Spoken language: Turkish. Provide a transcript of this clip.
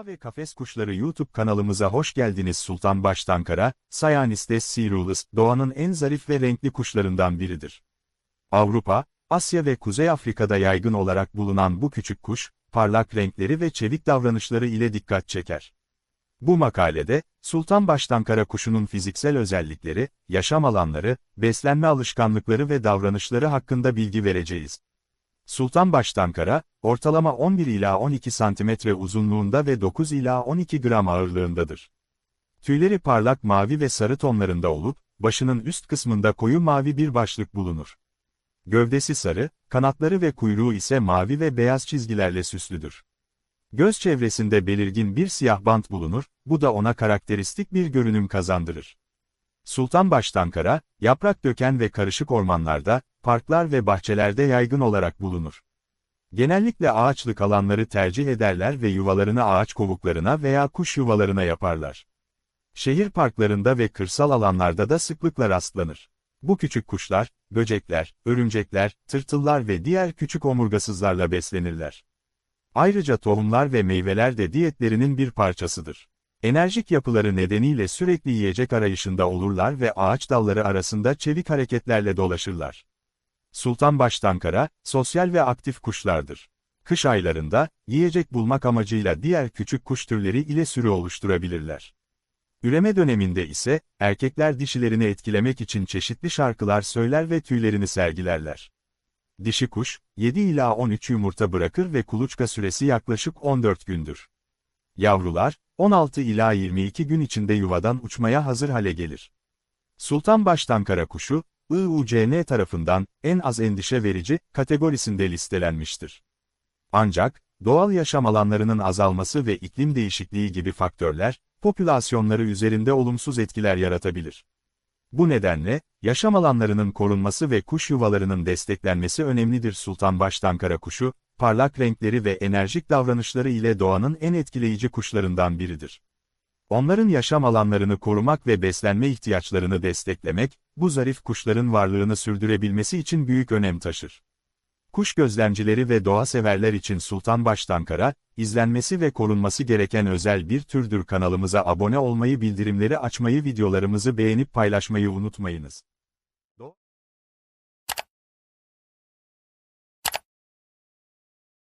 Doğa ve Kafes Kuşları YouTube kanalımıza hoş geldiniz Sultan Baştankara, Cyanistes caeruleus, doğanın en zarif ve renkli kuşlarından biridir. Avrupa, Asya ve Kuzey Afrika'da yaygın olarak bulunan bu küçük kuş, parlak renkleri ve çevik davranışları ile dikkat çeker. Bu makalede, Sultan Baştankara kuşunun fiziksel özellikleri, yaşam alanları, beslenme alışkanlıkları ve davranışları hakkında bilgi vereceğiz. Sultan Baştankara, ortalama 11 ila 12 santimetre uzunluğunda ve 9 ila 12 gram ağırlığındadır. Tüyleri parlak mavi ve sarı tonlarında olup, başının üst kısmında koyu mavi bir başlık bulunur. Gövdesi sarı, kanatları ve kuyruğu ise mavi ve beyaz çizgilerle süslüdür. Göz çevresinde belirgin bir siyah bant bulunur, bu da ona karakteristik bir görünüm kazandırır. Sultan Baştankara, yaprak döken ve karışık ormanlarda, parklar ve bahçelerde yaygın olarak bulunur. Genellikle ağaçlık alanları tercih ederler ve yuvalarını ağaç kovuklarına veya kuş yuvalarına yaparlar. Şehir parklarında ve kırsal alanlarda da sıklıkla rastlanır. Bu küçük kuşlar, böcekler, örümcekler, tırtıllar ve diğer küçük omurgasızlarla beslenirler. Ayrıca tohumlar ve meyveler de diyetlerinin bir parçasıdır. Enerjik yapıları nedeniyle sürekli yiyecek arayışında olurlar ve ağaç dalları arasında çevik hareketlerle dolaşırlar. Sultan Baştankara, sosyal ve aktif kuşlardır. Kış aylarında, yiyecek bulmak amacıyla diğer küçük kuş türleri ile sürü oluşturabilirler. Üreme döneminde ise, erkekler dişilerini etkilemek için çeşitli şarkılar söyler ve tüylerini sergilerler. Dişi kuş, 7 ila 13 yumurta bırakır ve kuluçka süresi yaklaşık 14 gündür. Yavrular, 16 ila 22 gün içinde yuvadan uçmaya hazır hale gelir. Sultan Baştankara kuşu, IUCN tarafından en az endişe verici kategorisinde listelenmiştir. Ancak, doğal yaşam alanlarının azalması ve iklim değişikliği gibi faktörler, popülasyonları üzerinde olumsuz etkiler yaratabilir. Bu nedenle, yaşam alanlarının korunması ve kuş yuvalarının desteklenmesi önemlidir. Sultan Baştankara kuşu, parlak renkleri ve enerjik davranışları ile doğanın en etkileyici kuşlarından biridir. Onların yaşam alanlarını korumak ve beslenme ihtiyaçlarını desteklemek, bu zarif kuşların varlığını sürdürebilmesi için büyük önem taşır. Kuş gözlemcileri ve doğa severler için Sultan Baştankara, izlenmesi ve korunması gereken özel bir türdür kanalımıza abone olmayı bildirimleri açmayı videolarımızı beğenip paylaşmayı unutmayınız.